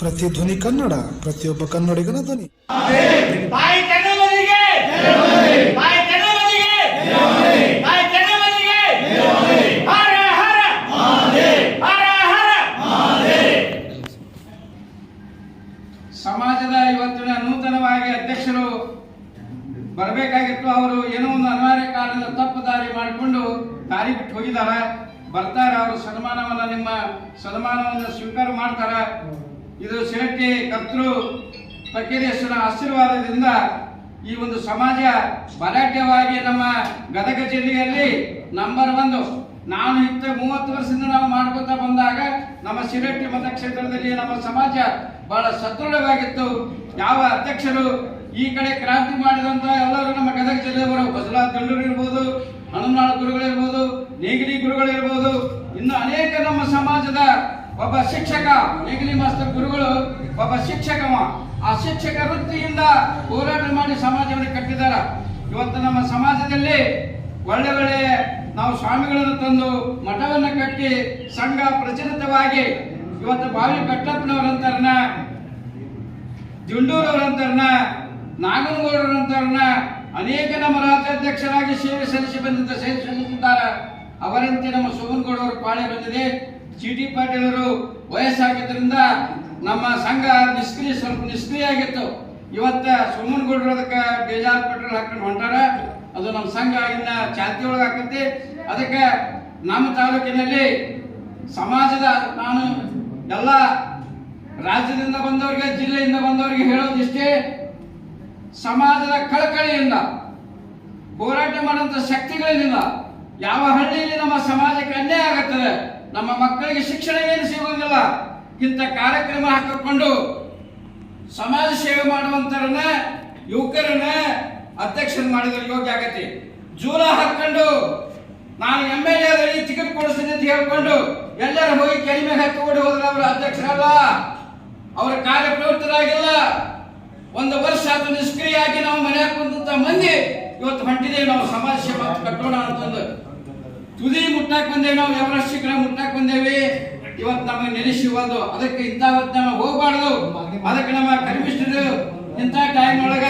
ಪ್ರತಿಧ್ವನಿ ಕನ್ನಡ ಪ್ರತಿಯೊಬ್ಬ ಕನ್ನಡಿಗನ ಧ್ವನಿ. ಸಮಾಜದ ಇವತ್ತಿನ ನೂತನವಾಗಿ ಅಧ್ಯಕ್ಷರು ಬರಬೇಕಾಗಿತ್ತು. ಅವರು ಏನೋ ಒಂದು ಅನಿವಾರ್ಯ ಕಾರಣದ ತಪ್ಪು ದಾರಿ ಮಾಡಿಕೊಂಡು ದಾರಿ ಬಿಟ್ಟು ಹೋಗಿದ್ದಾರೆ. ಬರ್ತಾರೆ ಅವರು ಸನ್ಮಾನವನ್ನ ನಿಮ್ಮ ಸನ್ಮಾನವನ್ನು ಸ್ವೀಕಾರ ಮಾಡ್ತಾರ. ಇದು ಶಿರಟ್ಟಿ ಕರ್ತೃ ಫಕೀರೇಶ್ವರ ಆಶೀರ್ವಾದದಿಂದ ಈ ಒಂದು ಸಮಾಜ ಬಲಾಢ್ಯವಾಗಿ ನಮ್ಮ ಗದಗ ಜಿಲ್ಲೆಯಲ್ಲಿ ನಂಬರ್ ಒಂದು ನಾನು ಇತ್ತ ಮೂವತ್ತು ವರ್ಷದಿಂದ ನಾವು ಮಾಡ್ಕೊತಾ ಬಂದಾಗ ನಮ್ಮ ಶಿರಟ್ಟಿ ಮತಕ್ಷೇತ್ರದಲ್ಲಿ ನಮ್ಮ ಸಮಾಜ ಬಹಳ ಸದೃಢವಾಗಿತ್ತು. ಯಾವ ಅಧ್ಯಕ್ಷರು ಈ ಕಡೆ ಕ್ರಾಂತಿ ಮಾಡಿದಂತ ಎಲ್ಲರೂ ನಮ್ಮ ಗದಗ ಜಿಲ್ಲೆಯವರು ಬಸಲಾ ತಳ್ಳೂರು ಇರ್ಬೋದು ಹನುಮನಾಳ ಗುರುಗಳಿರ್ಬೋದು ನೇಗಿಲಿ ಗುರುಗಳಿರ್ಬೋದು ಇನ್ನು ಅನೇಕ ನಮ್ಮ ಸಮಾಜದ ಒಬ್ಬ ಶಿಕ್ಷಕ ನೇಗಿಲಿ ಮಾಸ್ತರ್ ಗುರುಗಳು, ಒಬ್ಬ ಶಿಕ್ಷಕವ, ಆ ಶಿಕ್ಷಕ ವೃತ್ತಿಯಿಂದ ಹೋರಾಟ ಮಾಡಿ ಸಮಾಜವನ್ನು ಕಟ್ಟಿದಾರ. ಇವತ್ತು ನಮ್ಮ ಸಮಾಜದಲ್ಲಿ ಒಳ್ಳೆ ಒಳ್ಳೆ ನಾವು ಸ್ವಾಮಿಗಳನ್ನು ತಂದು ಮಠವನ್ನು ಕಟ್ಟಿ ಸಂಘ ಪ್ರಚಲಿತವಾಗಿ ಇವತ್ತು ಬಾವಿ ಕಟ್ಟಪ್ಪನವರಂತಾರನ ಜುಂಡೂರವರಂತಾರನ ನಾಗನಗೌಡರಂತಾರನ ಅನೇಕ ನಮ್ಮ ರಾಜ್ಯಾಧ್ಯಕ್ಷರಾಗಿ ಸೇವೆ ಸಲ್ಲಿಸಿ ಬಂದಿದ್ದ ಸೇವೆ ಸಲ್ಲಿಸಿದ್ದಾರೆ. ಅವರಂತೆ ನಮ್ಮ ಸೋಮನಗೌಡ ಅವರು ಪಾಳೆ ಬಂದಿದೆ. ಸಿ ಪಾಟೀಲ್ ಅವರು ವಯಸ್ಸಾಗಿದ್ದರಿಂದ ನಮ್ಮ ಸಂಘ ನಿಷ್ಕ್ರಿಯ, ಸ್ವಲ್ಪ ನಿಷ್ಕ್ರಿಯ ಆಗಿತ್ತು. ಇವತ್ತ ಸುಮ್ಮನಗೌಡರು ಅದಕ್ಕೆ ಬೇಜಾರ್ ಪೆಟ್ರೋಲ್ ಹಾಕೊಂಡು ಹೊಂಟಾರ. ಅದು ನಮ್ಮ ಸಂಘ ಇನ್ನ ಚಾಲ್ತಿ ಒಳಗೆ ಹಾಕತಿ ಅದಕ್ಕೆ ನಮ್ಮ ತಾಲೂಕಿನಲ್ಲಿ ಸಮಾಜದ ನಾನು ಎಲ್ಲ ರಾಜ್ಯದಿಂದ ಬಂದವರಿಗೆ, ಜಿಲ್ಲೆಯಿಂದ ಬಂದವರಿಗೆ ಹೇಳೋದಿಷ್ಟೇ ಸಮಾಜದ ಕಳಕಳಿಯಿಂದ, ಹೋರಾಟ ಮಾಡುವಂತ ಶಕ್ತಿಗಳಿಂದ ಯಾವ ಹಳ್ಳಿಯಲ್ಲಿ ನಮ್ಮ ಸಮಾಜಕ್ಕೆ ಅನ್ಯಾಯ ಆಗುತ್ತದೆ? ನಮ್ಮ ಮಕ್ಕಳಿಗೆ ಶಿಕ್ಷಣ ಏನು ಸಿಗುವುದಿಲ್ಲ? ಇಂಥ ಕಾರ್ಯಕ್ರಮ ಹಾಕಿಕೊಂಡು ಸಮಾಜ ಸೇವೆ ಮಾಡುವಂತರನ್ನ, ಯುವಕರನ್ನ ಅಧ್ಯಕ್ಷರು ಮಾಡಿದ್ರೆ ಯೋಗ್ಯ ಆಗತ್ತೆ. ಜೂಲ ಹಾಕೊಂಡು ನಾನು ಎಂ ಎಲ್ ಎ ಟಿಕೆಟ್ ಕೊಡಿಸ್ತೀನಿ ಅಂತ ಹೇಳ್ಕೊಂಡು ಎಲ್ಲರೂ ಹೋಗಿ ಕೆಳಮೆ ಓಡಿ ಹೋದ್ರೆ ಅವರು ಅಧ್ಯಕ್ಷರಲ್ಲ. ಅವರ ಕಾರ್ಯಪ್ರವೃತ್ತರಾಗಿಲ್ಲ ಒಂದು ವರ್ಷ ಅದು ನಿಷ್ಕ್ರಿಯಾಗಿ ನಾವು ಮನೆ ಕುಂತ ಮಂದಿ ಇವತ್ತು ಹೊಂಟಿದ್ದೇವೆ. ನಾವು ಸಮಾಜ ಸೇವೆ ಕಟ್ಟೋಣ ಅಂತಂದು ತುದಿ ಮುಟ್ಟಾಕ್ ಬಂದೇವಿ ನಾವು ಎವರೆಸ್ಟ್ ಶಿಖರ ಮುಟ್ಟಾಕ್ ಬಂದೇವಿ. ಇವತ್ತು ನಮಗೆ ನೆಲೆಸಿವಲ್ದು ಅದಕ್ಕೆ ಇಂಥ ನಾವು ಹೋಗ್ಬಾರ್ದು. ಅದಕ್ಕೆ ನಮ್ಮ ಕನಿಷ್ಠರು ಇಂಥ ಟೈಮ್ ಒಳಗ,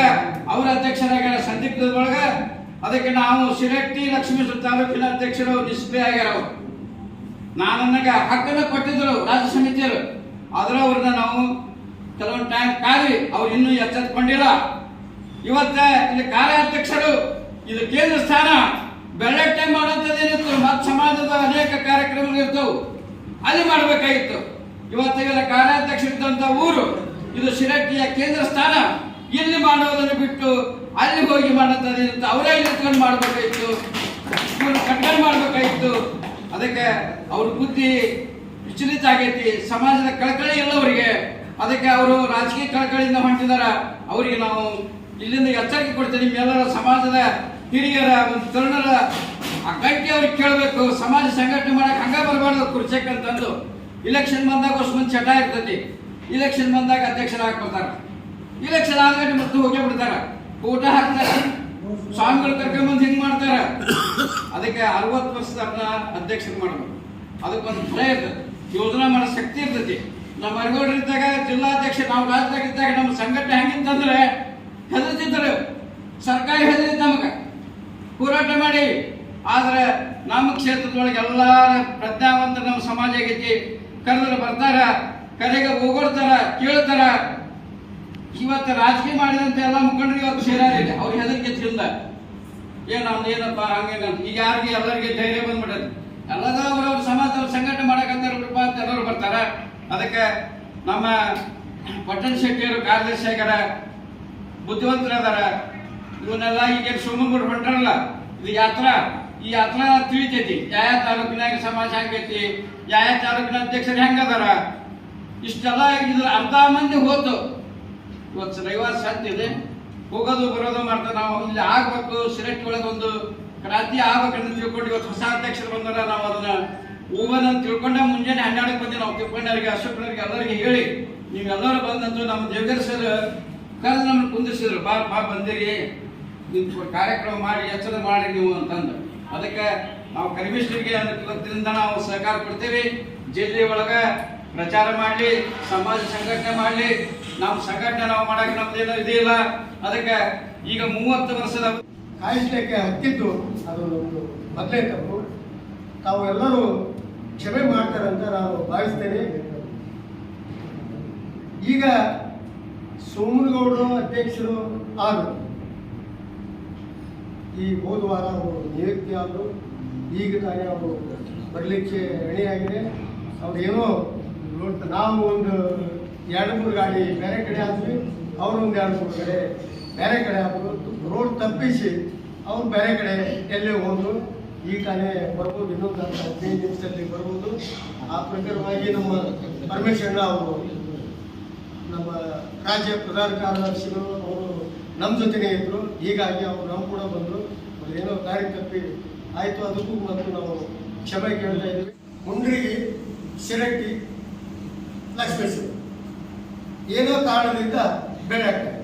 ಅವ್ರ ಅಧ್ಯಕ್ಷರಾಗ್ಯಾರ ಸಂದಿಗ್ಧದೊಳಗ ಅದಕ್ಕೆ ನಾವು ಶಿರಟ್ಟಿ ಲಕ್ಷ್ಮೇಶ್ವರ ತಾಲೂಕಿನ ಅಧ್ಯಕ್ಷರು ನಿಷ್ಕ್ರಿಯ ಆಗ್ಯಾರ ನಾನು ನನಗೆ ಹಕ್ಕನ್ನು ಕೊಟ್ಟಿದ್ರು ರಾಜ್ಯ ಸಮಿತಿಯರು ಆದ್ರೆ ಅವ್ರನ್ನ ನಾವು ಕೆಲವೊಂದು ಟೈಮ್ ಕಾದ್ವಿ. ಅವ್ರು ಇನ್ನೂ ಎಚ್ಚೆತ್ಕೊಂಡಿಲ್ಲ. ಇವತ್ತ ಇಲ್ಲಿ ಕಾರ್ಯಾಧ್ಯಕ್ಷರು, ಇದು ಕೇಂದ್ರ ಸ್ಥಾನ. ಬೆಳಗ್ಗೆ ಮಾಡುವಂತದ್ದೇನಿತ್ತು ಮತ್ ಸಮಾಜದ ಅನೇಕ ಕಾರ್ಯಕ್ರಮಗಳು ಇರ್ತವು. ಅಲ್ಲಿ ಮಾಡಬೇಕಾಗಿತ್ತು. ಇವತ್ತಿಗೆಲ್ಲ ಕಾರ್ಯಾಧ್ಯಕ್ಷ ಇದ್ದಂತ ಊರು, ಇದು ಶಿರಟ್ಟಿಯ ಕೇಂದ್ರ ಸ್ಥಾನ. ಇಲ್ಲಿ ಮಾಡೋದನ್ನು ಬಿಟ್ಟು ಅಲ್ಲಿ ಹೋಗಿ ಮಾಡುವಂತದ್ದೇನಿತ್ತು ಅವರೇ ನಿಂತ್ಕೊಂಡು ಮಾಡಬೇಕಾಗಿತ್ತು. ಕಟ್ಟಡ ಮಾಡಬೇಕಾಗಿತ್ತು. ಅದಕ್ಕೆ ಅವ್ರ ಬುದ್ಧಿ ವಿಚಲಿತ ಆಗೈತಿ. ಸಮಾಜದ ಕಳಕಳಿ ಇಲ್ಲ ಅವರಿಗೆ ಅದಕ್ಕೆ ಅವರು ರಾಜಕೀಯ ಕಳಕಳಿಯಿಂದ ಹೊಂಟಿದಾರ. ಅವರಿಗೆ ನಾವು ಇಲ್ಲಿಂದ ಎಚ್ಚರಿಕೆ ಕೊಡ್ತೇವೆ ನಿಮ್ಮೆಲ್ಲರ ಸಮಾಜದ ಹಿರಿಯರ ಒಂದು ತರುಣರ ಆ ಗಟ್ಟಿ ಅವ್ರಿಗೆ ಕೇಳಬೇಕು. ಸಮಾಜ ಸಂಘಟನೆ ಮಾಡಕ್ಕೆ ಹಂಗ ಬರಬಾರ್ದು ಕುರ್ಚೆಕ್ ಅಂತಂದು. ಇಲೆಕ್ಷನ್ ಬಂದಾಗ ಅಷ್ಟು ಮಂದಿ ಚಟ ಇರ್ತೈತಿ. ಇಲೆಕ್ಷನ್ ಬಂದಾಗ ಅಧ್ಯಕ್ಷರ ಹಾಕ್ಬಿಡ್ತಾರ ಇಲೆಕ್ಷನ್ ಆದ್ಮೇಲೆ ಮತ್ತೆ ಹೋಗೇ ಬಿಡ್ತಾರೆ. ಊಟ ಹಾಕ್ತಾರೆ. ಸ್ವಾಮಿಗಳು ಕರ್ಕೊಂಡ್ಬಂದು ಹಿಂಗೆ ಮಾಡ್ತಾರೆ. ಅದಕ್ಕೆ ಅರವತ್ತು ವರ್ಷದ ಅಧ್ಯಕ್ಷರು ಮಾಡಬೇಕು. ಅದಕ್ಕೊಂದು ಭಯ ಇರ್ತದೆ ಯೋಜನೆ ಮಾಡೋ ಶಕ್ತಿ ಇರ್ತೈತಿ. ನಮ್ಮ ಅರಗೋಡ್ರಿದ್ದಾಗ ಜಿಲ್ಲಾಧ್ಯಕ್ಷ, ನಾವು ರಾಜ್ಯದಾಗಿದ್ದಾಗ ನಮ್ಮ ಸಂಘಟನೆ ಹೆಂಗಿಂತಂದ್ರೆ ಹೆದರ್ತಿದ್ದರು ಸರ್ಕಾರಿ ಹೆದರಿತ್ತು ನಮಗೆ. ಹೋರಾಟ ಮಾಡಿ. ಆದ್ರೆ ನಮ್ಮ ಕ್ಷೇತ್ರದೊಳಗೆ ಎಲ್ಲಾರ ಪ್ರಜ್ಞಾವಂತ ನಮ್ಮ ಸಮಾಜ ಆಗೈತಿ ಕರೆದ್ರೆ ಬರ್ತಾರ, ಕರೆಗೆ ಹೋಗೋಡ್ತಾರ ಕೇಳ್ತಾರ. ಇವತ್ತು ರಾಜಕೀಯ ಮಾಡಿದಂತೆ ಎಲ್ಲ ಮುಖಂಡರು ಇವತ್ತು ಸೇರಾರಿಲ್ಲ ಅವ್ರ ಹೆದರಿಕೆ ತಿಂದ. ಏನ್ ನಮ್ದು ಏನಪ್ಪ, ಹಂಗೇನ ಈಗ ಯಾರಿಗೆ ಎಲ್ಲರಿಗೆ ಧೈರ್ಯ ಬಂದ್ಬಿಟ್ಟೈತಿ ಎಲ್ಲದ ಅವ್ರವ್ರ ಸಮಾಜದ ಸಂಘಟನೆ ಮಾಡಕಂತಾರ ಅಂತ ಎಲ್ಲರೂ ಬರ್ತಾರ. ಅದಕ್ಕೆ ನಮ್ಮ ಪಟ್ಟಣ ಶೆಟ್ಟಿಯವರು ಕಾರ್ಯದರ್ಶಿ ಆಗ್ಯಾರ ಬುದ್ಧಿವಂತರ ಅದಾರ ಇವನ್ನೆಲ್ಲ ಈಗ ಶಿವಮೊಗ್ಗ ಹೊಂಟಾರಲ್ಲ? ಇದು ಯಾತ್ರಾ? ಈ ಯಾತ್ರಾ ತಿಳಿತೈತಿ. ಯಾವ ತಾಲೂಕಿನಾಗ ಸಮಾಜ ಹೆಂಗೈತಿ? ಯಾವ ತಾಲೂಕಿನ ಅಧ್ಯಕ್ಷರು ಹೆಂಗದಾರ? ಇಷ್ಟೆಲ್ಲ ಇದ್ರ ಅರ್ಧ ಮಂದಿ ಹೋತು. ಇವತ್ತು ರವಿವಾರ ಸಂತೆ ಇದೆ. ಹೋಗೋದು ಬರೋದು ಮಾಡ್ತಾರೆ. ನಾವು ಇಲ್ಲಿ ಆಗ್ಬೇಕು. ಸಿಲೆಕ್ಟ್ ಒಳಗೆ ಒಂದು ಕ್ರಾಂತಿ ಆಗ್ಬೇಕಂತ ತಿಳ್ಕೊಂಡು ಇವತ್ತು ಹೊಸ ಅಧ್ಯಕ್ಷರು ಬಂದಾರ. ನಾವು ಅದನ್ನ ಹೋಗೋದಂತ ತಿಳ್ಕೊಂಡ ಮುಂಜಾನೆ ಹನ್ನೆರಡಕ್ಕೆ ಬಂದು ನಾವು ತಿಳ್ಕೊಂಡವ್ರಿಗೆ ಅಶೋಕನವ್ರಿಗೆ ಎಲ್ಲರಿಗೆ ಹೇಳಿ, ನೀವೆಲ್ಲರೂ ಬಂದಂತೂ ನಮ್ಮ ದೇವಗರ್ ಸರ್ ಕರೆದು ನಮ್ಮನ್ನು ಕುಂದಿಸಿದ್ರು ಬಾ ಬಾ, ಬಂದಿರಿ. ನಿಂತು ಕಾರ್ಯಕ್ರಮ ಮಾಡಿ ಎಚ್ಚರ ಮಾಡಿ ನೀವು ಅಂತಂದು. ಅದಕ್ಕೆ ನಾವು ಕನಿಷ್ಠರಿಗೆ ಅನುಕೂಲದಿಂದ ನಾವು ಸಹಕಾರ ಕೊಡ್ತೀವಿ. ಜಿಲ್ಲೆ ಒಳಗೆ ಪ್ರಚಾರ ಮಾಡಲಿ, ಸಮಾಜ ಸಂಘಟನೆ ಮಾಡಲಿ. ನಮ್ಮ ಸಂಘಟನೆ ನಾವು ಮಾಡಕ್ಕೆ ನಮ್ದೇನು ಇದೆಯಿಲ್ಲ ಅದಕ್ಕೆ ಈಗ ಮೂವತ್ತು ವರ್ಷದ ಕಾಯಿಸ್ಲಿಕ್ಕೆ ಹತ್ತಿದ್ದು ಅದು ಒಂದು ಮೊದಲೇ ತಪ್ಪು. ತಾವು ಎಲ್ಲರೂ ಕ್ಷಮೆ ಮಾಡ್ತಾರಂತ ನಾನು ಭಾವಿಸ್ತೇನೆ. ಈಗ ಸೋಮನಗೌಡರು ಅಧ್ಯಕ್ಷರು ಆದರು ಈ ಹೋದ ವಾರ ಅವರು ನಿಯುಕ್ತಿ ಆದರು ಈಗ ತಾನೇ ಅವರು ಬರಲಿಕ್ಕೆ ರೆಡಿಯಾಗಿದೆ ಅವ್ರು ಏನೋ ನಾವು ಒಂದು ಎರಡು ಮೂರು ಗಾಡಿ ಬೇರೆ ಕಡೆ ಆದ್ವಿ ಅವರು ಒಂದು ಎರಡು ಮೂರು ಕಡೆ ಬೇರೆ ಕಡೆ ಆದರು ರೋಡ್ ತಪ್ಪಿಸಿ ಅವ್ರು ಬೇರೆ ಕಡೆ ಎಲ್ಲೇ ಹೋದ್ರು, ಈ ತಾನೇ ಬರ್ಬೋದು, ಇನ್ನೊಂದು ಹದಿನೈದು ನಿಮಿಷದಲ್ಲಿ ಬರ್ಬೋದು. ಆ ಪ್ರಕಾರವಾಗಿ ನಮ್ಮ ಪರಮೇಶ್ವರ ಅವರು ನಮ್ಮ ರಾಜ್ಯ ಪ್ರಧಾನ ಕಾರ್ಯದರ್ಶಿಗಳು ನಮ್ಮ ಜೊತೆನೇ ಇದ್ರು. ಹೀಗಾಗಿ ಅವರು ನಾವು ಕೂಡ ಬಂದರು. ಏನೋ ದಾರಿ ತಪ್ಪಿ ಆಯಿತು, ಅದಕ್ಕೂ ಮತ್ತು ನಾವು ಕ್ಷಮೆ ಕೇಳ್ತಾ ಇದ್ವಿ ಮುಂಡ್ರಿಗೆ ಶಿರಟ್ಟಿ ಲಕ್ಷ್ಮೇಶ್ವರ ಏನೋ ಕಾರಣದಿಂದ ಬೆಳೆ ಆಗ್ತದೆ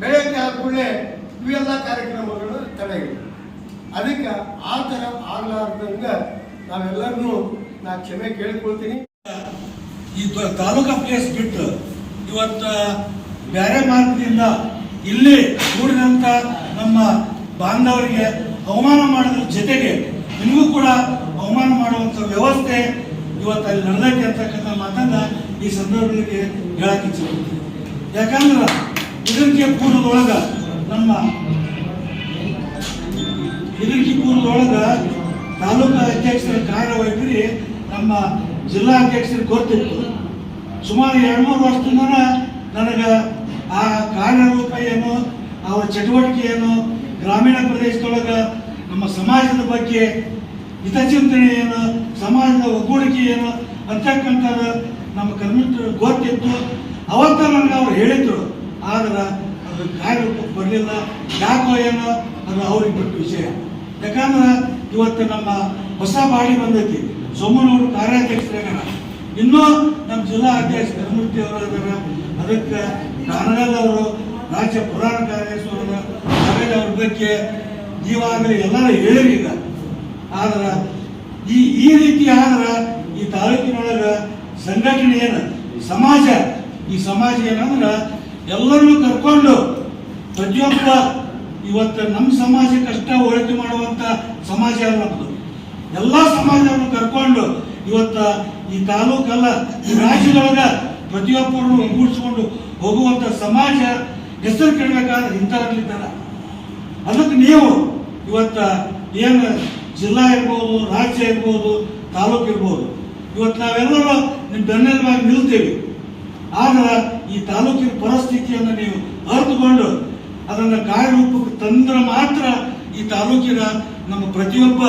ಬೆಳೆಯಕ್ಕೆ ಆದ ಕೂಡಲೇ ಇವೆಲ್ಲ ಕಾರ್ಯಕ್ರಮಗಳು ತಡೆಯಿವೆ ಅದಕ್ಕೆ ಆ ಥರ ಆಗ್ಲಾರ್ದಂಗೆ ನಾವೆಲ್ಲರನ್ನೂ ನಾ ಕ್ಷಮೆ ಕೇಳ್ಕೊಳ್ತೀನಿ. ಈ ತಾಲೂಕಾ ಪ್ಲೇಸ್ ಬಿಟ್ಟು ಇವತ್ತು ಬೇರೆ ಮಾರ್ಗದಿಂದ ಇಲ್ಲಿ ಕೂಡಿದಂಥ ನಮ್ಮ ಬಾಂಧವರಿಗೆ ಅವಮಾನ ಮಾಡೋದ್ರ ಜೊತೆಗೆ ನಿಮಗೂ ಕೂಡ ಅವಮಾನ ಮಾಡುವಂಥ ವ್ಯವಸ್ಥೆ ಇವತ್ತು ಅಲ್ಲಿ ನಡೆದೈತೆ ಅಂತಕ್ಕಂಥ ಮಾತನ್ನ ಈ ಸಂದರ್ಭದಲ್ಲಿ ಹೇಳಕ್ಕೆ ಇಚ್ಛೆಪಡ್ತೀನಿ ಯಾಕಂದ್ರೆ ಇದಕ್ಕೆ ಪೂರ್ವದೊಳಗ ನಮ್ಮ ಇದಕ್ಕೆ ಪೂರ್ವದೊಳಗ ತಾಲೂಕಾ ಅಧ್ಯಕ್ಷರ ಕಾರ್ಯವೈಖರಿ ನಮ್ಮ ಜಿಲ್ಲಾ ಅಧ್ಯಕ್ಷರಿಗೆ ಗೊತ್ತಿತ್ತು. ಸುಮಾರು ಎರಡು ಮೂರು ವರ್ಷದಿಂದ ನನಗೆ ಆ ಕಾರ್ಯರೂಪ ಏನು ಅವರ ಚಟುವಟಿಕೆ ಏನು ಗ್ರಾಮೀಣ ಪ್ರದೇಶದೊಳಗೆ ನಮ್ಮ ಸಮಾಜದ ಬಗ್ಗೆ ಹಿತಚಿಂತನೆ ಏನು ಸಮಾಜದ ಒಗ್ಗೂಡಿಕೆ ಏನು ಅಂತಕ್ಕಂಥದ್ದು ನಮ್ಮ ಕರ್ಮಿಟ್ರು ಗೊತ್ತಿತ್ತು ಅವತ್ತ ನನಗೆ ಅವ್ರು ಹೇಳಿದ್ರು, ಆದ್ರೆ ಅದು ಕಾರ್ಯರೂಪಕ್ಕೆ ಬರಲಿಲ್ಲ. ಯಾಕೋ ಏನೋ ಅದು ಅವ್ರಿಗೆ ಬಿಟ್ಟು ವಿಷಯ. ಯಾಕಂದ್ರೆ ಇವತ್ತು ನಮ್ಮ ಹೊಸ ಬಾಡಿ ಬಂದೈತಿ. ಸೋಮನವರು ಕಾರ್ಯಾಧ್ಯಕ್ಷರಾಗ್ಯಾರ ಇನ್ನೂ ನಮ್ಮ ಜಿಲ್ಲಾ ಅಧ್ಯಕ್ಷ ಕರ್ಮೂರ್ತಿ ಅವರಾದ ಅದಕ್ಕೆ ಅವರು ರಾಜ್ಯ ಪುರಾಣ ಕಾರ್ಯದರ್ಶಿ ಅವರು ಆಮೇಲೆ ಅವ್ರ ಬಗ್ಗೆ ಈವಾಗಲೇ ಎಲ್ಲರೂ ಹೇಳಿರಿ ಈಗ. ಆದ್ರೆ ಈ ಈ ರೀತಿ ಆದ್ರೆ ಈ ತಾಲೂಕಿನೊಳಗೆ ಸಂಘಟನೆ ಏನು ಸಮಾಜ, ಈ ಸಮಾಜ ಏನಂದ್ರೆ ಎಲ್ಲರನ್ನೂ ಕರ್ಕೊಂಡು ಪ್ರತಿಯೊಬ್ಬ ಇವತ್ತು ನಮ್ಮ ಸಮಾಜ ಕಷ್ಟ ಒಳಗೆ ಮಾಡುವಂಥ ಸಮಾಜ ಅನ್ನೋದು ಎಲ್ಲ ಸಮಾಜವನ್ನು ಕರ್ಕೊಂಡು ಇವತ್ತು ಈ ತಾಲೂಕಲ್ಲ, ಈ ರಾಜ್ಯದೊಳಗೆ ಪ್ರತಿಯೊಬ್ಬರನ್ನು ಒಗ್ಗೂಡಿಸ್ಕೊಂಡು ಹೋಗುವಂತ ಸಮಾಜ ಹೆಸರು ಕೆಡಬೇಕಾದ್ರೆ ಇಂಥವ್ರಲ್ಲಿದ್ದಾರ ಅದಕ್ಕೆ ನೀವು ಇವತ್ತ ಏನು ಜಿಲ್ಲಾ ಇರ್ಬೋದು, ರಾಜ್ಯ ಇರ್ಬೋದು, ತಾಲೂಕು ಇರ್ಬೋದು, ಇವತ್ತು ನಾವೆಲ್ಲರೂ ನಿಮ್ಮ ಬೆನ್ನೆಲುಬಾಗಿ ನಿಲ್ತೀವಿ. ಆದ್ರೆ ಈ ತಾಲೂಕಿನ ಪರಿಸ್ಥಿತಿಯನ್ನು ನೀವು ಅರ್ತುಕೊಂಡು ಅದನ್ನು ಕಾರ್ಯರೂಪಕ್ಕೆ ತಂದ್ರೆ ಮಾತ್ರ ಈ ತಾಲೂಕಿನ ನಮ್ಮ ಪ್ರತಿಯೊಬ್ಬ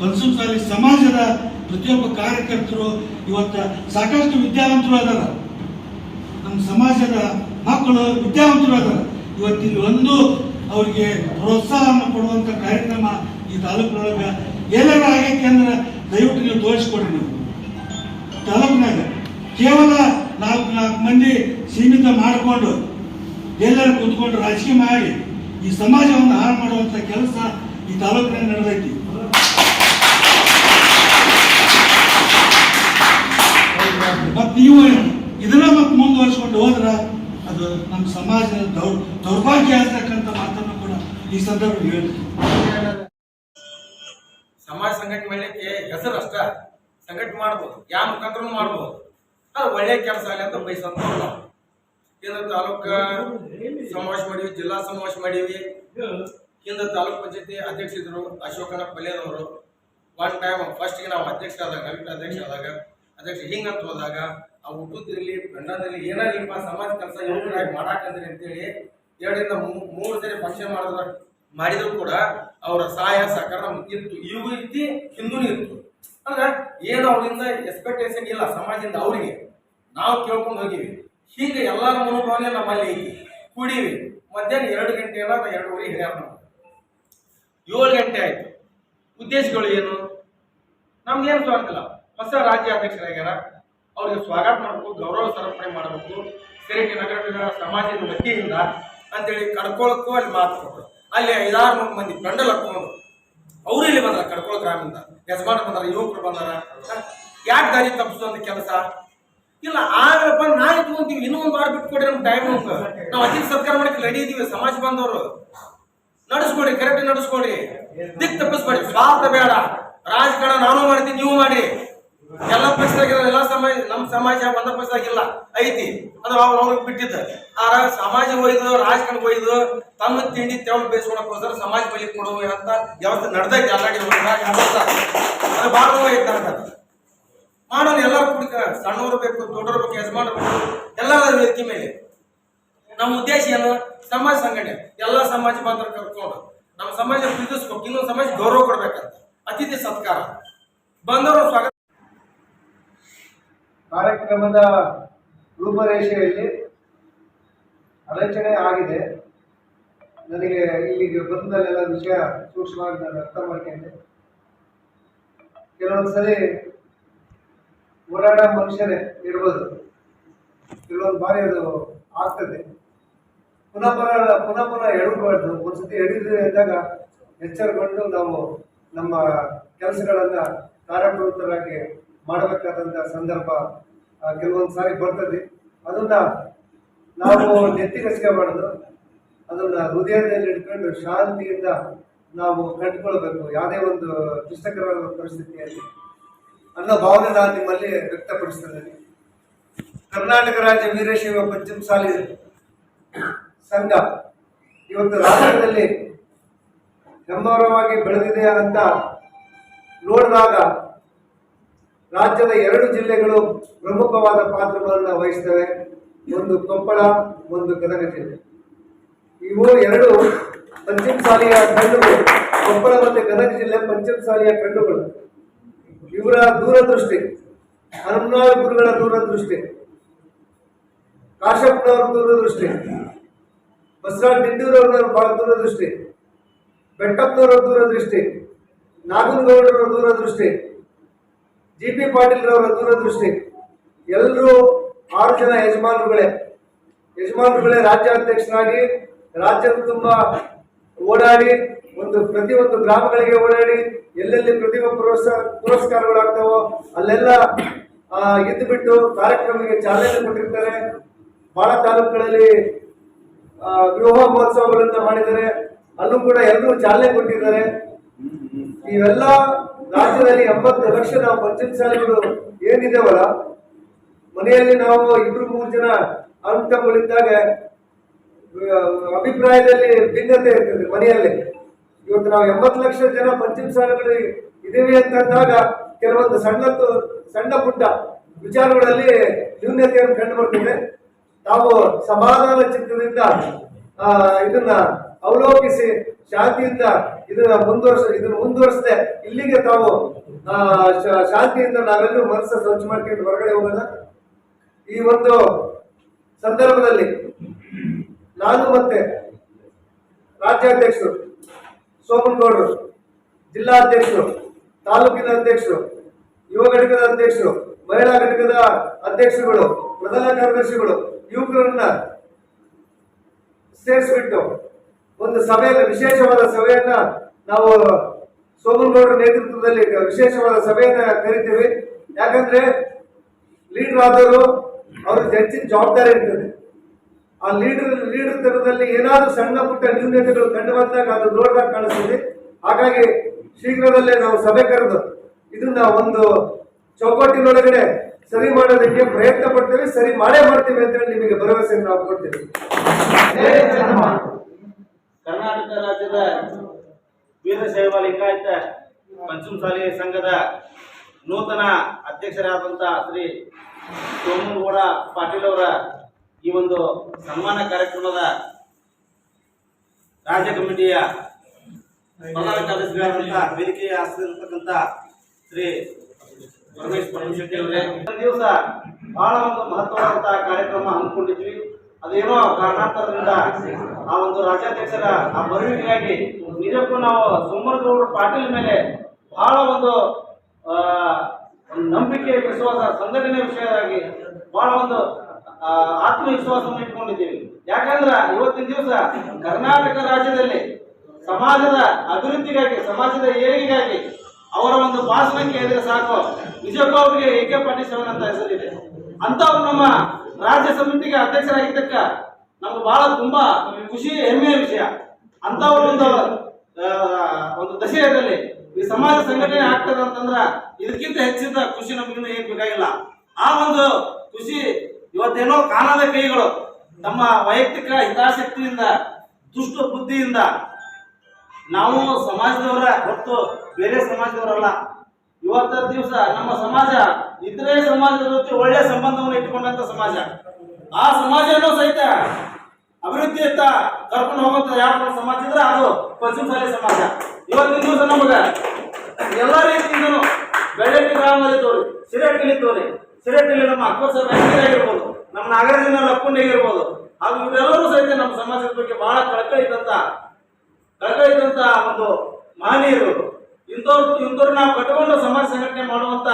ಪಂಚಮಸಾಲಿ ಸಮಾಜದ ಪ್ರತಿಯೊಬ್ಬ ಕಾರ್ಯಕರ್ತರು ಇವತ್ತು ಸಾಕಷ್ಟು ವಿದ್ಯಾವಂತರು ಅದಾರ. ನಮ್ಮ ಸಮಾಜದ ಮಕ್ಕಳು ವಿದ್ಯಾವಂತರು ಇವತ್ತಿನ ಇವತ್ತಿಲ್ಲಿ ಒಂದು ಅವರಿಗೆ ಪ್ರೋತ್ಸಾಹವನ್ನು ಕೊಡುವಂಥ ಕಾರ್ಯಕ್ರಮ ಈ ತಾಲೂಕಿನೊಳಗೆ ಎಲ್ಲರ ಆಗೈತಿ ಅಂದ್ರೆ ದಯವಿಟ್ಟು ನೀವು ತೋರಿಸ್ಕೊಡ್ರಿ ನೀವು. ತಾಲೂಕಿನಾಗ ಕೇವಲ ನಾಲ್ಕು ನಾಲ್ಕು ಮಂದಿ ಸೀಮಿತ ಮಾಡಿಕೊಂಡು ಎಲ್ಲರೂ ಕುತ್ಕೊಂಡು ರಾಜಕೀಯ ಮಾಡಿ ಈ ಸಮಾಜವನ್ನು ಹಾಳು ಮಾಡುವಂಥ ಕೆಲಸ ಈ ತಾಲೂಕಿನಲ್ಲಿ ನಡೆದೈತಿ. ಮತ್ತು ನೀವು ಇದನ್ನ ಮತ್ತೆ ಮುಂದುವರಿಸ್ಕೊಂಡು ಹೋದ್ರ ಅದು ನಮ್ಮ ಸಮಾಜದ ದೌರ್, ದೌರ್ಭಾಗ್ಯ ಆಗ್ತಕ್ಕಂತ ಮಾತನ್ನು ಕೂಡ ಈ ಸಂದರ್ಭ ಹೇಳ್ತೀನಿ. ಸಮಾಜ ಸಂಘಟನೆ ಮಾಡಲಿಕ್ಕೆ ಹೆಸರು ಅಷ್ಟ. ಸಂಘಟನೆ ಮಾಡ್ಬೋದು. ಯಾವ ಮುಖಾಂತರ ಮಾಡ್ಬೋದು. ಅದು ಒಳ್ಳೆ ಕೆಲಸ ಆಗಲಿ ಅಂತ ಬಯಸಂತ ಕೇಂದ್ರ ತಾಲೂಕ ಸಮಾವೇಶ ಮಾಡೀವಿ, ಜಿಲ್ಲಾ ಸಮಾವೇಶ ಮಾಡೀವಿ. ಕೇಂದ್ರ ತಾಲೂಕ್ ಪಂಚಾಯತಿ ಅಧ್ಯಕ್ಷರಿದ್ರು ಅಶೋಕನ ಪಲ್ಯದವರು ಒನ್ ಟೈಮ್ ಫಸ್ಟ್ಗೆ ನಾವು ಅಧ್ಯಕ್ಷರಾದಾಗ ನವೀನ ಅಧ್ಯಕ್ಷರಾದಾಗ, ಅಧ್ಯಕ್ಷ ಹಿಂಗಂತ ಹೋದಾಗ ಆ ಊಟದಿರಲಿ ಗಂಡದಿರಲಿ ಏನಾಗಿಲ್ಪ ಸಮಾಜ ಕೆಲಸ ಯೋಗ್ಯರಾಗಿ ಮಾಡಾಕಂದ್ರೆ ಅಂತೇಳಿ ಎರಡರಿಂದ ಮೂರು ಸರಿ ಪಕ್ಷ ಮಾಡಿದ್ರ, ಮಾಡಿದ್ರು ಕೂಡ ಅವರ ಸಹಾಯ, ಸಹಕಾರ ಇತ್ತು. ಈಗೂ ಇತ್ತು ಹಿಂದೂ ಇತ್ತು. ಅಂದ್ರೆ ಏನು ಅವರಿಂದ ಎಕ್ಸ್ಪೆಕ್ಟೇಷನ್ ಇಲ್ಲ ಸಮಾಜದಿಂದ ಅವರಿಗೆ. ನಾವು ಕೇಳ್ಕೊಂಡು ಹೋಗಿವಿ. ಹೀಗೆ ಎಲ್ಲರ ಮನೋಭಾವನೆ ನಮ್ಮಲ್ಲಿ ಕುಡೀವಿ. ಮಧ್ಯಾಹ್ನ ಎರಡು ಗಂಟೆ ಎಲ್ಲ ಎರಡೂವರೆ ಹೇಳ್ಯಾರ ನಾವು. ಏಳು ಗಂಟೆ ಆಯ್ತು. ಉದ್ದೇಶಗಳು ಏನು? ನಮ್ಗೇನು ಸ್ವಾಗತ ಇಲ್ಲ ಹೊಸ ರಾಜ್ಯ ಅಧ್ಯಕ್ಷರಾಗ್ಯಾರ ಅವ್ರಿಗೆ ಸ್ವಾಗತ ಮಾಡಬೇಕು, ಗೌರವ ಸಮರ್ಪಣೆ ಮಾಡಬೇಕು ಸಿರಿಗಿ ನಗರ ಸಮಾಜದ ವತಿಯಿಂದ ಅಂತೇಳಿ ಕಡ್ಕೊಳಕ್ಕೂ ಅಲ್ಲಿ ಮಾತು ಕೊಟ್ಟರು. ಅಲ್ಲಿ ಐದಾರು ನೂರು ಮಂದಿ ಬಂಡಲ್ ಹಾಕೊಂಡು ಅವರು ಇಲ್ಲಿ ಬಂದಾರ, ಕಡ್ಕೊಳ ಗ್ರಾಮದಿಂದ. ಯಜಮಾನ ಬಂದಾರ, ಯುವಕರು ಬಂದಾರ. ಯಾಕೆ ದಾರಿ ತಪ್ಪಿಸುವಂತ ಕೆಲಸ? ಇಲ್ಲ ಆಗಪ್ಪ ನಾಳೆ ಇಟ್ಕೊಂತೀವಿ ಇನ್ನೂ ಒಂದು ವಾರ ಬಿಟ್ಟು ಕೊಡಿ ನಮ್ಗೆ ಟೈಮ್ ನಾವು ಅತಿಥಿ ಸತ್ಕಾರ ಮಾಡಕ್ಕೆ ರೆಡಿ ಇದೀವಿ, ಸಮಾಜ ಬಂದವರು. ನಡೆಸ್ಕೊಡಿ, ಕರೆಕ್ಟ್ ನಡೆಸ್ಕೊಡಿ. ದಿಕ್ ತಪ್ಪಿಸ್ಬೇಡಿ, ಸ್ವಾರ್ಥ ಬೇಡ. ರಾಜಕಾರಣ ನಾನು ಮಾಡ್ತೀನಿ, ನೀವು ಮಾಡಿ. ಎಲ್ಲ ಪಕ್ಷದಾಗ, ಎಲ್ಲ ಸಮಾಜ, ನಮ್ಮ ಸಮಾಜ ಒಂದ ಪಕ್ಷದಾಗಿಲ್ಲ ಐತಿ. ಅಂದ್ರೆ ಅವ್ರು ಅವ್ರಿಗೆ ಬಿಟ್ಟಿದ್ದ. ಆರ, ಸಮಾಜ ಒಯ್ದು ರಾಜಕಾರಣ ಒಯ್ದು ತಮ್ಮ ತಿಂಡಿ ತೆವಳು ಬೇಯಿಸ್ಕೊಳಕ್ಕೋಸ್ಕರ ಸಮಾಜ ಬಲಿ ಕೊಡುವ ಅಂತ ವ್ಯವಸ್ಥೆ ನಡೆದೈತಿ ಅಲ್ಲಾಡಿ ಅದು ಭಾಳ ನೋವಾಗೈತೆ ನನಗೆ ಮಾಡೋಣ ಎಲ್ಲರೂ ಕುಡಿಕ, ಸಣ್ಣವರು ಬೇಕು, ದೊಡ್ಡವರು ಬೇಕು, ಯಜಮಾನರು ಬೇಕು, ಎಲ್ಲರ ವ್ಯಕ್ತಿ ಮೇಲೆ. ನಮ್ಮ ಉದ್ದೇಶ ಏನು? ಸಮಾಜ ಸಂಘಟನೆ, ಎಲ್ಲ ಸಮಾಜ ಬಾಂಧವರು ಕರ್ಕೊಂಡು, ನಮ್ಮ ಸಮಾಜ ಪ್ರೀತಿಸ್ಬೇಕು, ಇನ್ನೊಂದು ಸಮಾಜ ಗೌರವ ಕೊಡ್ಬೇಕಂತ. ಅತಿಥಿ ಸತ್ಕಾರ. ಬಂದವರು ಸ್ವಾಗತ. ಕಾರ್ಯಕ್ರಮದ ರೂಪರೇಷೆಯಲ್ಲಿ ಅಡಚಣೆ ಆಗಿದೆ. ನನಗೆ ಇಲ್ಲಿಗೆ ಬಂದಲ್ಲೆಲ್ಲ ವಿಷಯ ಸೂಕ್ಷ್ಮವಾಗಿ ನಾನು ಅರ್ಥ ಮಾಡ್ಕೊಂಡೆ. ಕೆಲವೊಂದು ಸರಿ ಓಡಾಡೋ ಮನುಷ್ಯರೇ ಇರ್ಬೋದು. ಕೆಲವೊಂದು ಬಾರಿ ಅದು ಆಗ್ತದೆ. ಪುನಃ ಪುನಃ ಪುನಃ ಪುನಃ ಎಡಬಾರ್ದು ಒಂದ್ಸತಿ ಎಡಿದ್ರೆ ಅಂದಾಗ ಎಚ್ಚರಗೊಂಡು ನಾವು ನಮ್ಮ ಕೆಲಸಗಳನ್ನು ಕಾರ್ಯಪ್ರವೃತ್ತರಾಗಿ ಮಾಡಬೇಕಾದಂತ ಸಂದರ್ಭ ಕೆಲವೊಂದು ಸಾರಿ ಬರ್ತದೆ. ಅದನ್ನ ನಾವು ನೆತ್ತಿಗಸ್ಕೋಬಾರ್ದು ಅದನ್ನ ಹೃದಯದಲ್ಲಿ ಇಟ್ಕೊಂಡು ಶಾಂತಿಯಿಂದ ನಾವು ಕಂಡುಕೊಳ್ಬೇಕು. ಯಾವುದೇ ಒಂದು ಕ್ಲಿಷ್ಟಕರವಾದ ಪರಿಸ್ಥಿತಿಯಲ್ಲಿ ಅನ್ನೋ ಭಾವನೆ ನಾನು ನಿಮ್ಮಲ್ಲಿ ವ್ಯಕ್ತಪಡಿಸ್ತೇನೆ. ಕರ್ನಾಟಕ ರಾಜ್ಯ ವೀರಶೈವ ಪಂಚಮಸಾಲಿ ಸಂಘ ಇವತ್ತು ರಾಜ್ಯದಲ್ಲಿ ಹೆಮ್ಮರವಾಗಿ ಬೆಳೆದಿದೆ ಅಂತ ನೋಡಿದಾಗ ರಾಜ್ಯದ ಎರಡು ಜಿಲ್ಲೆಗಳು ಪ್ರಮುಖವಾದ ಪಾತ್ರಗಳನ್ನು ವಹಿಸ್ತವೆ. ಒಂದು ಕೊಪ್ಪಳ, ಒಂದು ಗದಗ ಜಿಲ್ಲೆ. ಇವು ಎರಡು ಪಂಚಮಸಾಲಿಯ ಕಣ್ಣುಗಳು ಕೊಪ್ಪಳ ಮತ್ತು ಗದಗ ಜಿಲ್ಲೆ ಪಂಚಮಸಾಲಿಯ ಕಣ್ಣುಗಳು ಇವರ ದೂರದೃಷ್ಟಿ ಹನುಮನಾಳ ಗುರುಗಳ ದೂರದೃಷ್ಟಿ, ಕಾಶಪ್ಪನವರ ದೂರದೃಷ್ಟಿ, ಬಸವರಾಜ್ ದಿಂಡೂರವ್ರವ್ರ ಬಹಳ ದೂರದೃಷ್ಟಿ, ಬೆಟ್ಟಪ್ಪನವರ ದೂರದೃಷ್ಟಿ, ನಾಗನಗೌಡರ ದೂರದೃಷ್ಟಿ ಜಿ ಪಿ ಪಾಟೀಲ್ರವರ ದೂರದೃಷ್ಟಿ. ಎಲ್ಲರೂ ಆರು ಜನ ಯಜಮಾನರುಗಳೇ. ಯಜಮಾನರುಗಳೇ ರಾಜ್ಯಾಧ್ಯಕ್ಷರಾಗಿ ರಾಜ್ಯದ ತುಂಬ ಓಡಾಡಿ, ಒಂದು ಪ್ರತಿಯೊಂದು ಗ್ರಾಮಗಳಿಗೆ ಓಡಾಡಿ, ಎಲ್ಲೆಲ್ಲಿ ಪ್ರತಿಭಾ ಪುರಸ್ಕಾರ, ಪುರಸ್ಕಾರಗಳಾಗ್ತಾವೋ ಅಲ್ಲೆಲ್ಲ ಇದ್ದು ಬಿಟ್ಟು ಕಾರ್ಯಕ್ರಮಕ್ಕೆ ಚಾಲನೆ ಕೊಟ್ಟಿರ್ತಾರೆ. ಬಾಳ ತಾಲೂಕುಗಳಲ್ಲಿ ವಿವಾಹ ಮಹೋತ್ಸವಗಳನ್ನ ಮಾಡಿದ್ದಾರೆ. ಅಲ್ಲೂ ಕೂಡ ಎಲ್ಲರೂ ಚಾಲನೆ ಕೊಟ್ಟಿದ್ದಾರೆ. ಇವೆಲ್ಲ ರಾಜ್ಯದಲ್ಲಿ ಎಂಬತ್ತು ಲಕ್ಷ ಪಂಚಾಯತ್ ಪಂಚಮಸಾಲಿಗಳು ಏನಿದೆವಲ್ಲ, ಮನೆಯಲ್ಲಿ ನಾವು ಇಬ್ರು ಮೂರು ಜನ ಅಂಕಗಳಿದ್ದಾಗ ಅಭಿಪ್ರಾಯದಲ್ಲಿ ಭಿನ್ನತೆ ಇರ್ತದೆ ಮನೆಯಲ್ಲಿ. ಇವತ್ತು ನಾವು ಎಂಬತ್ತು ಲಕ್ಷ ಜನ ಪಂಚಮಸಾಲಿಗಳು ಇದ್ದೀವಿ ಅಂತಂದಾಗ ಕೆಲವೊಂದು ಸಣ್ಣ ಸಣ್ಣ ಪುಟ್ಟ ವಿಚಾರಗಳಲ್ಲಿ ನ್ಯೂನ್ಯತೆಯನ್ನು ಕಂಡು ಬರ್ತದೆ. ತಾವು ಸಮಾಧಾನ ಚಿತ್ರದಿಂದ ಇದನ್ನ ಅವಲೋಕಿಸಿ ಶಾಂತಿಯಿಂದ ಇದನ್ನ ಮುಂದುವರ್ಸ ಇದನ್ನ ಮುಂದುವರಿಸದೆ ಇಲ್ಲಿಗೆ ತಾವು ಶಾಂತಿಯಿಂದ ನಾವೆಲ್ಲರೂ ಮನಸ್ಸ ಸ್ವಚ್ಛ ಮಾಡ್ಕೊಂಡು ಹೊರಗಡೆ ಹೋಗೋಣ. ಈ ಒಂದು ಸಂದರ್ಭದಲ್ಲಿ ನಾನು ಮತ್ತೆ ರಾಜ್ಯಾಧ್ಯಕ್ಷರು, ಸೋಮನಗೌಡರು, ಜಿಲ್ಲಾಧ್ಯಕ್ಷರು, ತಾಲೂಕಿನ ಅಧ್ಯಕ್ಷರು, ಯುವ ಘಟಕದ ಅಧ್ಯಕ್ಷರು, ಮಹಿಳಾ ಘಟಕದ ಅಧ್ಯಕ್ಷರುಗಳು, ಪ್ರಧಾನ ಕಾರ್ಯದರ್ಶಿಗಳು, ಯುವಕರನ್ನ ಸೇರಿಸ್ಬಿಟ್ಟು ಒಂದು ಸಭೆಯ ವಿಶೇಷವಾದ ಸಭೆಯನ್ನ ನಾವು ಸೋಮನಗೌಡರ ನೇತೃತ್ವದಲ್ಲಿ ವಿಶೇಷವಾದ ಸಭೆಯನ್ನ ಕರಿತೀವಿ. ಯಾಕಂದ್ರೆ ಲೀಡರ್ ಆದವರು ಅವರು ಹೆಚ್ಚಿನ ಜವಾಬ್ದಾರಿ ಇರ್ತದೆ. ಆ ಲೀಡರ್ ಲೀಡರ್ ತರದಲ್ಲಿ ಏನಾದರೂ ಸಣ್ಣ ಪುಟ್ಟ ನ್ಯೂನತೆಗಳು ಕಂಡು ಬಂದಾಗ ಅದು ದೊಡ್ಡದಾಗಿ ಕಾಣಿಸ್ತದೆ. ಹಾಗಾಗಿ ಶೀಘ್ರದಲ್ಲೇ ನಾವು ಸಭೆ ಕರೆದು ಇದನ್ನ ಒಂದು ಚೌಕಟ್ಟಿನೊಳಗಡೆ ಸರಿ ಮಾಡೋದಕ್ಕೆ ಪ್ರಯತ್ನ ಪಡ್ತೇವೆ. ಸರಿ ಮಾಡೇ ಮಾಡ್ತೇವೆ ಅಂತ ಹೇಳಿ ನಿಮಗೆ ಭರವಸೆಯನ್ನು ನಾವು ಕೊಡ್ತೇವೆ. ಕರ್ನಾಟಕ ರಾಜ್ಯದ ವೀರಶೈವ ಲಿಂಗಾಯತ ಪಂಚಮಸಾಲಿ ಸಂಘದ ನೂತನ ಅಧ್ಯಕ್ಷರಾದಂಥ ಶ್ರೀ ಸೋಮನಗೌಡ ಪಾಟೀಲ್ ಅವರ ಈ ಒಂದು ಸನ್ಮಾನ ಕಾರ್ಯಕ್ರಮದ ರಾಜ್ಯ ಕಮಿಟಿಯ ವೇದಿಕೆಯ ಆಸರಿರ್ತಕ್ಕಂಥ ಶ್ರೀ ಪರಮೇಶ್ ಪರಮಶೆಟ್ಟಿ ಅವರೇ. ಒಂದು ದಿವಸ ಬಹಳ ಒಂದು ಮಹತ್ವವಾದಂತಹ ಕಾರ್ಯಕ್ರಮ ಹಮ್ಮಿಕೊಂಡಿದ್ವಿ. ಅದೇನೋ ಕಾರಣಾಂತರದಿಂದ ಆ ಒಂದು ರಾಜ್ಯಾಧ್ಯಕ್ಷರ ಆ ಬರುವಿಕೆಗಾಗಿ ನಿಜಕ್ಕೂ ನಾವು ಸೋಮರಗೌಡ ಪಾಟೀಲ್ ಮೇಲೆ ಬಹಳ ಒಂದು ನಂಬಿಕೆ ವಿಶ್ವಾಸ, ಸಂಘಟನೆ ವಿಷಯವಾಗಿ ಬಹಳ ಒಂದು ಆತ್ಮವಿಶ್ವಾಸವನ್ನು ಇಟ್ಕೊಂಡಿದ್ದೀವಿ. ಯಾಕಂದ್ರೆ ಇವತ್ತಿನ ದಿವಸ ಕರ್ನಾಟಕ ರಾಜ್ಯದಲ್ಲಿ ಸಮಾಜದ ಅಭಿವೃದ್ಧಿಗಾಗಿ, ಸಮಾಜದ ಏಳಿಗೆಗಾಗಿ ಅವರ ಒಂದು ಭಾಷಣಕ್ಕೆ ಹೇಳಿದ್ರೆ ಸಾಕು. ನಿಜಕ್ಕೂ ಅವರಿಗೆ ಎ ಕೆ ಪಾಟೀಲ್ ಅಂತ ಹೆಸರಿದೆ. ಅಂತವ್ರು ನಮ್ಮ ರಾಜ್ಯ ಸಮಿತಿಗೆ ಅಧ್ಯಕ್ಷರಾಗಿದ್ದಕ್ಕ ನಮ್ಗೆ ಬಹಳ ತುಂಬಾ ಖುಷಿ, ಹೆಮ್ಮೆಯ ವಿಷಯ. ಅಂತ ಒಂದು ಒಂದು ದಶೆಯಲ್ಲಿ ಈ ಸಮಾಜ ಸಂಘಟನೆ ಆಗ್ತದೆ ಅಂತಂದ್ರ ಇದಕ್ಕಿಂತ ಹೆಚ್ಚಿದ ಖುಷಿ ನಮಗಿನ್ನೂ ಏನ್ ಬೇಕಾಗಿಲ್ಲ. ಆ ಒಂದು ಖುಷಿ ಇವತ್ತೇನೋ ಕಾಣದ ಕೈಗಳು ನಮ್ಮ ವೈಯಕ್ತಿಕ ಹಿತಾಸಕ್ತಿಯಿಂದ, ದುಷ್ಟ ಬುದ್ಧಿಯಿಂದ ನಾವು ಸಮಾಜದವರ ಹೊತ್ತು ಬೇರೆ ಸಮಾಜದವರಲ್ಲ ಇವತ್ತ ದಿವಸ ನಮ್ಮ ಸಮಾಜ ಇತರೆ ಸಮಾಜದ ಜೊತೆ ಒಳ್ಳೆ ಸಂಬಂಧವನ್ನು ಇಟ್ಟುಕೊಂಡಂತ ಸಮಾಜ. ಆ ಸಮಾಜನೂ ಸಹಿತ ಅಭಿವೃದ್ಧಿಯತ್ತ ಕರ್ಕೊಂಡು ಹೋಗುವಂತ ಯಾವ ಸಮಾಜ ಇದ್ರೆ ಅದು ಪಶ್ಚಿಮ ಪಂಚಮಸಾಲಿ ಸಮಾಜ. ಇವತ್ತಿನ ದಿವಸ ನಮಗ ಎಲ್ಲ ರೀತಿಯಿಂದ ಬೆಳ್ಳಟ್ಟಿ ಗ್ರಾಮದಲ್ಲಿ ತೋರಿ, ಸಿರೆಟ್ಟಿಲಿ ತೋರಿ, ಸಿರೆಟ್ಟಿಲಿ ನಮ್ಮ ಅಕ್ಬರ್ ಸರ್ ಆಗಿರ್ಬೋದು, ನಮ್ಮ ನಾಗರಾಜನ ಲಕ್ಕುಂಡಿ ಆಗಿರ್ಬೋದು, ಹಾಗೂ ಇವರೆಲ್ಲರೂ ಸಹಿತ ನಮ್ಮ ಸಮಾಜದ ಬಗ್ಗೆ ಬಹಳ ಕಳಕಳಿ ಇದ್ದಂತ ಕಳಕಳಿದಂತ ಒಂದು ಮಹನೀಯರು ಇಂಥವ್ರು ಇಂಥವ್ರು ನಾವು ಕಟ್ಟಿಕೊಂಡು ಸಮಾಜ ಸಂಘಟನೆ ಮಾಡುವಂತ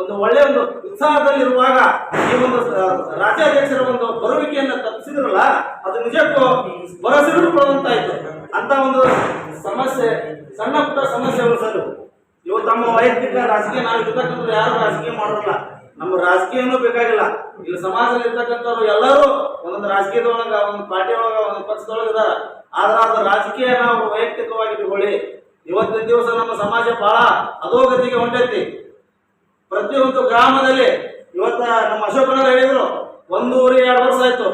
ಒಂದು ಒಳ್ಳೆಯ ಒಂದು ಉತ್ಸಾಹದಲ್ಲಿರುವಾಗ ಈ ಒಂದು ರಾಜ್ಯಾಧ್ಯಕ್ಷರ ಒಂದು ಬರುವಿಕೆಯನ್ನು ತಪ್ಪಿಸಿದ್ರಲ್ಲ, ಅದು ನಿಜಕ್ಕೂ ಬರಸಿರುಕೊಳ್ಳುವಂತಾಯ್ತು ಅಂತ ಒಂದು ಸಮಸ್ಯೆ, ಸಣ್ಣ ಪುಟ್ಟ ಸಮಸ್ಯೆಗಳು ಸರ್ ಇವು ತಮ್ಮ ವೈಯಕ್ತಿಕ ರಾಜಕೀಯ, ನಾವು ಇರ್ತಕ್ಕಂಥವ್ರು ಯಾರು ರಾಜಕೀಯ ಮಾಡೋಲ್ಲ. ನಮ್ಮ ರಾಜಕೀಯನೂ ಬೇಕಾಗಿಲ್ಲ. ಇಲ್ಲಿ ಸಮಾಜದಲ್ಲಿ ಇರ್ತಕ್ಕಂಥವ್ರು ಎಲ್ಲರೂ ಒಂದೊಂದು ರಾಜಕೀಯದೊಳಗ, ಒಂದು ಪಾರ್ಟಿ ಒಳಗ ಒಂದು ಪಕ್ಷದೊಳಗ ಇದಾರ. ಆದ್ರೆ ಅದು ರಾಜಕೀಯ ನಾವು ವೈಯಕ್ತಿಕವಾಗಿ ಇಟ್ಕೊಳ್ಳಿ ಇವತ್ತಿನ ದಿವಸ ನಮ್ಮ ಸಮಾಜ ಬಹಳ ಅಧೋಗತಿಗೆ ಹೊಂಟೈತಿ. ಪ್ರತಿಯೊಂದು ಗ್ರಾಮದಲ್ಲಿ ಇವತ್ತ ನಮ್ಮ ಅಶೋಕನವ್ರು ಹೇಳಿದ್ರು, ಒಂದೂವರೆ, ಎರಡು ವರ್ಷ ಆಯ್ತು.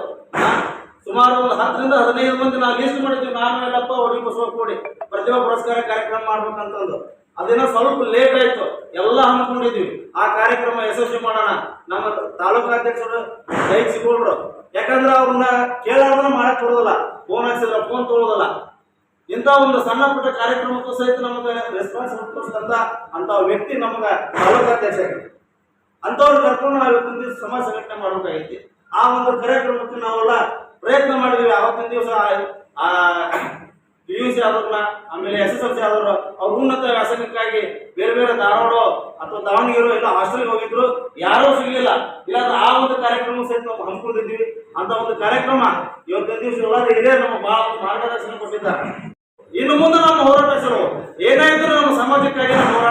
ಸುಮಾರು ಒಂದು ಹತ್ತರಿಂದ ಹದಿನೈದು ಮಂದಿ ನಾವು ಲೀಸ್ಟ್ ಮಾಡಿದ್ವಿ. ನಾನು ಎಲ್ಲಪ್ಪ ಹೊಡಿ ಬಸವ ಕೂಡಿ ಪ್ರತಿಭಾ ಪುರಸ್ಕಾರ ಕಾರ್ಯಕ್ರಮ ಮಾಡ್ಬೇಕಂತಂದು. ಅದಿನ ಸ್ವಲ್ಪ ಲೇಟ್ ಆಯ್ತು. ಎಲ್ಲ ಹಮ್ಮಿಕೊಂಡಿದ್ವಿ. ಆ ಕಾರ್ಯಕ್ರಮ ಯಶಸ್ವಿ ಮಾಡೋಣ. ನಮ್ಮ ತಾಲೂಕಾಧ್ಯಕ್ಷರು ಕೈ ಸಿಗೋಳ್ರು. ಯಾಕಂದ್ರೆ ಅವ್ರನ್ನ ಕೇಳಾದ್ರೂ ಮಾಡಕ್ ಕೊಡೋದಲ್ಲ. ಫೋನ್ ಹಚ್ಚಿದ್ರ ಫೋನ್ ತೊಗೊಳೋದಿಲ್ಲ ಇಂಥ ಒಂದು ಸಣ್ಣ ಪುಟ್ಟ ಕಾರ್ಯಕ್ರಮಕ್ಕೂ ಸಹಿತ ನಮಗೆ ರೆಸ್ಪಾನ್ಸ್ ಅಂತ ಅಂತ ವ್ಯಕ್ತಿ ನಮಗೆ ತಾಲೂಕಾಧ್ಯಕ್ಷ ಅಂಥವ್ರು ಕರ್ಕೊಂಡು ನಾವು ಇವತ್ತಿನ ದಿವಸ ಸಮಾಜ ಸಂಘಟನೆ ಮಾಡಬೇಕಾಗೈತಿ. ಆ ಒಂದು ಕಾರ್ಯಕ್ರಮಕ್ಕೆ ನಾವೆಲ್ಲ ಪ್ರಯತ್ನ ಮಾಡಿದೀವಿ ಅವತ್ತಿನ ದಿವಸ ಪಿ ಯು ಸಿ ಆದವ್ರನ್ನ ಆಮೇಲೆ ಎಸ್ ಎಸ್ ಎಲ್ ಸಿ ಆದವರು ಅವ್ರ ಉನ್ನತ ವ್ಯಾಸಂಗಕ್ಕಾಗಿ ಬೇರೆ ಬೇರೆ ಧಾರವಾಡ ಅಥವಾ ದಾವಣಗೆರೆ ಎಲ್ಲ ಹಾಸ್ಟೆಲ್ಗೆ ಹೋಗಿದ್ರು. ಯಾರೂ ಸಿಗಲಿಲ್ಲ. ಇಲ್ಲಾಂದ್ರೆ ಆ ಒಂದು ಕಾರ್ಯಕ್ರಮ ಸಹಿತ ನಾವು ಹಮ್ಮಿಕೊಂಡಿದ್ವಿ ಅಂತ ಒಂದು ಕಾರ್ಯಕ್ರಮ ಇವತ್ತಿನ ದಿವಸ ಎಲ್ಲರೂ ನಮ್ಮ ಬಹಳ ಒಂದು ಮಾರ್ಗದರ್ಶನ ಕೊಟ್ಟಿದ್ದಾರೆ. ಏನಾಯ್ತು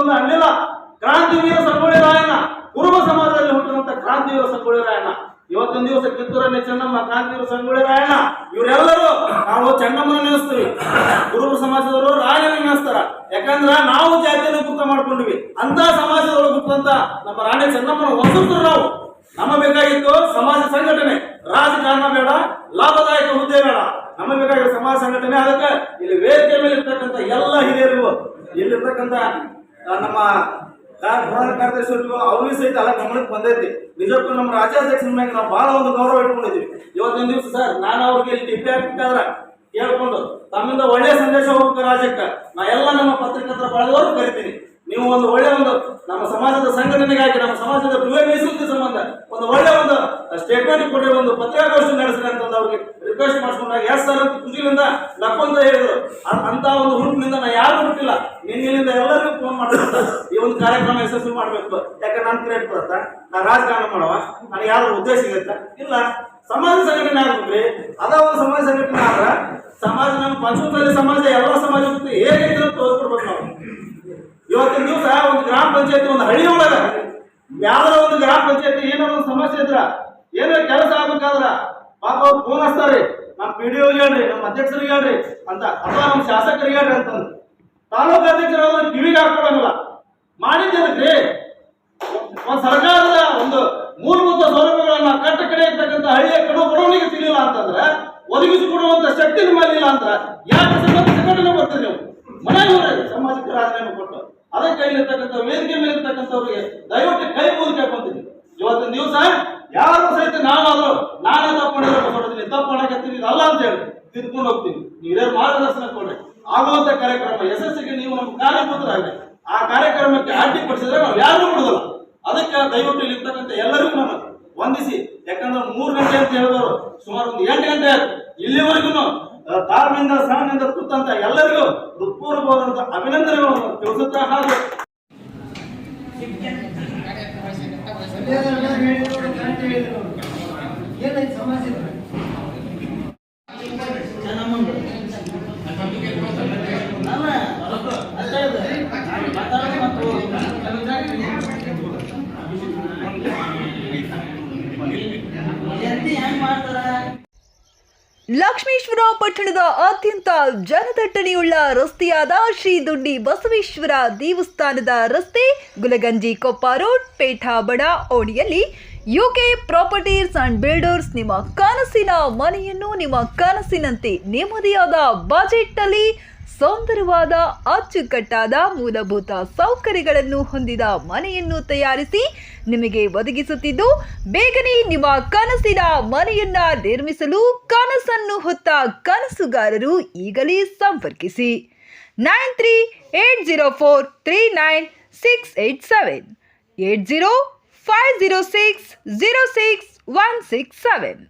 ಮತ್ತೊಂದು ಅನ್ನಿಲ್ಲ ಕ್ರಾಂತಿವೀರ ಸಂಗೊಳ್ಳಿ ರಾಯಣ್ಣ ಕುರುಬ ಸಮಾಜದಲ್ಲಿ ಹುಟ್ಟಿದಂತ ಕ್ರಾಂತಿವೀರ ಸಂಗೊಳ್ಳಿ ರಾಯಣ್ಣ ಇವತ್ತೊಂದು ದಿವಸ ಕಿತ್ತೂರನ್ನೇ ಚೆನ್ನಮ್ಮ ಕ್ರಾಂತಿವೀರ ಸಂಗೊಳ್ಳಿ ರಾಯಣ್ಣ ಇವರೆಲ್ಲರೂ ನಾವು ಚೆನ್ನಮ್ಮನ ನೆನೆಸ್ತೀವಿ. ಕುರುಬ ಸಮಾಜದವರು ರಾಯನ ನೆನೆಸ್ತಾರ. ಯಾಕಂದ್ರ ನಾವು ಜಾತಿಯನ್ನು ಗುಪ್ತ ಮಾಡ್ಕೊಂಡ್ವಿ. ಅಂತ ಸಮಾಜದವರು ಗುಪ್ತಂತ ನಮ್ಮ ರಾಣಿ ಚೆನ್ನಮ್ಮನ ವಂಶಸ್ಥರು ನಾವು. ನಮ್ಮ ಬೇಕಾಗಿತ್ತು ಸಮಾಜ ಸಂಘಟನೆ. ರಾಜಕಾರಣ ಬೇಡ, ಲಾಭದಾಯಕ ಹುದ್ದೆ ಬೇಡ. ನಮ್ಮ ಬೇಕಾಗಿರೋ ಸಮಾಜ ಸಂಘಟನೆ. ಅದಕ್ಕೆ ಇಲ್ಲಿ ವೇದಿಕೆ ಮೇಲೆ ಇರ್ತಕ್ಕಂಥ ಎಲ್ಲ ಹಿರಿಯರಿಗೂ, ಇಲ್ಲಿರ್ತಕ್ಕಂಥ ನಮ್ಮ ಪ್ರಧಾನ ಕಾರ್ಯದರ್ಶಿಗಳಿಗೂ ಅವ್ರಿಗೂ ಸಹಿತ ಅಲ್ಲ ಗಮನಕ್ಕೆ ಬಂದೈತಿ. ನಿಜಕ್ಕೂ ನಮ್ಮ ರಾಜ್ಯಾಧ್ಯಕ್ಷರ ಮೇಲೆ ನಾವು ಬಹಳ ಒಂದು ಗೌರವ ಇಟ್ಕೊಂಡಿದ್ದೀವಿ. ಇವತ್ತಿನ ದಿವಸ ಸರ್, ನಾನು ಅವ್ರಿಗೆ ಇಲ್ಲಿ ಟಿಪ್ಪಿ ಹಾಕಿದ್ರೆ ಕೇಳ್ಕೊಂಡು, ತಮ್ಮಿಂದ ಒಳ್ಳೆಯ ಸಂದೇಶ ಹೋಗ್ಬೇಕು ರಾಜ್ಯಕ್ಕೆ. ನಾ ಎಲ್ಲ ನಮ್ಮ ಪತ್ರಕರ್ತರ ಬಳಗವರು ಕರಿತೀನಿ. ನೀವು ಒಂದು ಒಳ್ಳೆ ಒಂದು ನಮ್ಮ ಸಮಾಜದ ಸಂಘಟನೆಗಾಗಿ, ನಮ್ಮ ಸಮಾಜದ ಮೀಸಲಿದ್ದ ಸಂಬಂಧ ಒಂದು ಒಳ್ಳೆ ಒಂದು ಸ್ಟೇಟ್ಮೆಂಟ್ ಕೊಡಿ ಒಂದು ಪತ್ರಿಕಾಗೋಷ್ಠಿ ನಡೆಸ್ರಿ ಅಂತಂದು ಅವ್ರಿಗೆ ರಿಕ್ವೆಸ್ಟ್ ಮಾಡಿಸ್ಕೊಂಡಾಗ ಎಸ್ ಸರ್ ಅಂತ ಖುಷಿಲಿಂದ ನಕ್ಕೊಂತ ಹೇಳಿದ್ರು. ಅಂತ ಒಂದು ಹುಡುಕಿನಿಂದ ನಾ ಯಾರು ಹುಟ್ಟಿಲ್ಲ ನಿನ್ನಿಂದ ಎಲ್ಲರಿಗೂ ಫೋನ್ ಮಾಡ್ತಾರೆ ಈ ಒಂದು ಕಾರ್ಯಕ್ರಮ ಯಶಸ್ವಿ ಮಾಡ್ಬೇಕು. ಯಾಕಂದ್ರೆ ನಾನು ಕ್ರಿಯೇಟ್ ಬರುತ್ತಾ? ನಾ ರಾಜಕಾರಣ ಮಾಡುವ. ನನಗೆ ಯಾರು ಉದ್ದೇಶ ಸಿಗತ್ತ ಇಲ್ಲ. ಸಮಾಜ ಸಂಘಟನೆ ಆಗ್ಬೇಕ್ರಿ. ಅದ ಒಂದು ಸಮಾಜ ಸಂಘಟನೆ ಆದ್ರೆ, ಸಮಾಜ ನಮ್ಮ ಪಂಚಮಸಾಲಿ ಸಮಾಜ, ಎಲ್ಲ ಸಮಾಜ ಹೇಗೆ ತೋರಿಸ್ಕೊಡ್ಬೇಕು ನಾವು. ಇವತ್ತಿನ ದಿವಸ ಒಂದು ಗ್ರಾಮ ಪಂಚಾಯತಿ, ಒಂದು ಹಳ್ಳಿ ಒಳಗ ಯಾವ್ದಾರ ಒಂದು ಗ್ರಾಮ ಪಂಚಾಯತಿ ಏನೋ ಒಂದು ಸಮಸ್ಯೆ ಇದ್ರ, ಏನೋ ಕೆಲಸ ಆಗ್ಬೇಕಾದ್ರ ಪಾಪ ಅವ್ರು ಫೋನ್ ಹಚ್ತಾರೆ. ನಮ್ಮ ಪಿ ಡಿ ಹೇಳ್ರಿ ನಮ್ಮ ಅಧ್ಯಕ್ಷರಿಗೆ ಹೇಳ್ರಿ ಅಂತ ಅಥವಾ ನಮ್ಮ ಶಾಸಕರಿಗೆ ಹೇಳ್ರಿ ಅಂತಂದು ತಾಲೂಕು ಅಧ್ಯಕ್ಷರು ಕಿವಿಗೆ ಹಾಕೊಳಂಗಿಲ್ಲ. ಮಾಡಿದ್ದೇನಕ್ರಿ? ಒಂದು ಸರ್ಕಾರದ ಒಂದು ಮೂಲಭೂತ ಸೌಲಭ್ಯಗಳನ್ನ ಕಟ್ಟ ಕಡೆ ಇರ್ತಕ್ಕಂಥ ಹಳ್ಳಿಯ ಕಡು ಬಡವನಿಗೆ ಸಿಗಲಿಲ್ಲ ಅಂತಂದ್ರೆ, ಒದಗಿಸಿಕೊಡುವಂತ ಶಕ್ತಿ ನಿಮ್ಮಲ್ಲಿಲ್ಲ ಅಂತ ಯಾಕೆ ಸಂಘಟನೆ ಬರ್ತೀರಿ ನೀವು? ಮನೆಗೆ ಸಮಾಜಕ್ಕೆ ಸಾಮಾಜಿಕ ರಾಜಕಾರಣ ಕೊಟ್ಟು. ಅದಕ್ಕೆ ಕೈಲಿರ್ತಕ್ಕಂಥ ವೇದಿಕೆ ಮೇಲೆ ಇರ್ತಕ್ಕಂಥವ್ರಿಗೆ ದಯವಿಟ್ಟು ಕೈ ಮುಗಿದು ಕೇಳ್ಕೊಂತೀನಿ. ಇವತ್ತಿನ ದಿವಸ ಯಾರು ಸಹಿತ ನಾನಾದ್ರೂ ನಾನೇ ತಪ್ಪು ಮಾಡಿದ್ರೆ ಬಸವಡ್ತೀನಿ ತಪ್ಪು ಮಾಡಕತ್ತೀನಿ ಅಲ್ಲ ಅಂತ ಹೇಳಿ ತಿದ್ಕೊಂಡು ಹೋಗ್ತೀನಿ. ನೀವೇ ಮಾರ್ಗದರ್ಶನ ಕೊಡ್ರಿ. ಆಗುವಂತ ಕಾರ್ಯಕ್ರಮ ಯಶಸ್ಸಿಗೆ ನೀವು ನಮ್ಮ ಕಾರ್ಯಪುತ್ರರಾಗ್ರಿ ಆ ಕಾರ್ಯಕ್ರಮಕ್ಕೆ ಅಡ್ಡಿಪಡಿಸಿದ್ರೆ ನಾವು ಯಾರು ಬಿಡುದಿಲ್ಲ ಅದಕ್ಕೆ ದಯವಿಟ್ಟು ಇಲ್ಲಿರ್ತಕ್ಕಂಥ ಎಲ್ಲರಿಗೂ ನಾನು ವಂದಿಸಿ. ಯಾಕಂದ್ರೆ ಮೂರು ಗಂಟೆ ಅಂತ ಹೇಳಿದವರು ಸುಮಾರು ಒಂದು ಎಂಟು ಗಂಟೆ ಇಲ್ಲಿವರೆಗೂ ತಾಳ್ಮೆಯಿಂದ ಸಹನೆಯಿಂದ ಕೂತಂತ ಎಲ್ಲರಿಗೂ ಹೃತ್ಪೂರ್ವವಾದಂತ ಅಭಿನಂದನೆಗಳನ್ನು ತಿಳಿಸುತ್ತಾ ಹಾಗೂ. ಏನೈತೆ ಸಮಸ್ಯೆ? ಲಕ್ಷ್ಮೇಶ್ವರ ಪಟ್ಟಣದ ಅತ್ಯಂತ ಜನದಟ್ಟಣೆಯುಳ್ಳ ರಸ್ತೆಯಾದ ಶ್ರೀ ದುಂಡಿ ಬಸವೇಶ್ವರ ದೇವಸ್ಥಾನದ ರಸ್ತೆ ಗುಲಗಂಜಿ ಕೊಪ್ಪ ರೋಡ್ ಪೇಠಾಬಡ ಓಣಿಯಲ್ಲಿ ಯುಕೆ ಪ್ರಾಪರ್ಟೀಸ್ ಅಂಡ್ ಬಿಲ್ಡರ್ಸ್ ನಿಮ್ಮ ಕನಸಿನ ಮನೆಯನ್ನು ನಿಮ್ಮ ಕನಸಿನಂತೆ ನೆಮ್ಮದಿಯಾದ ಬಜೆಟ್ನಲ್ಲಿ ಸೌಂದರ್ಯವಾದ, ಅಚ್ಚುಕಟ್ಟಾದ ಮೂಲಭೂತ ಸೌಕರ್ಯಗಳನ್ನು ಹೊಂದಿದ ಮನೆಯನ್ನು ತಯಾರಿಸಿ ನಿಮಗೆ ಒದಗಿಸುತ್ತಿದ್ದು, ಬೇಗನೆ ನಿಮ್ಮ ಕನಸಿನ ಮನೆಯನ್ನ ನಿರ್ಮಿಸಲು ಕನಸನ್ನು ಹೊತ್ತ ಕನಸುಗಾರರು ಈಗಲೇ ಸಂಪರ್ಕಿಸಿ. Nine three eight zero four three nine six eight seven, eight zero five zero six zero six one six seven.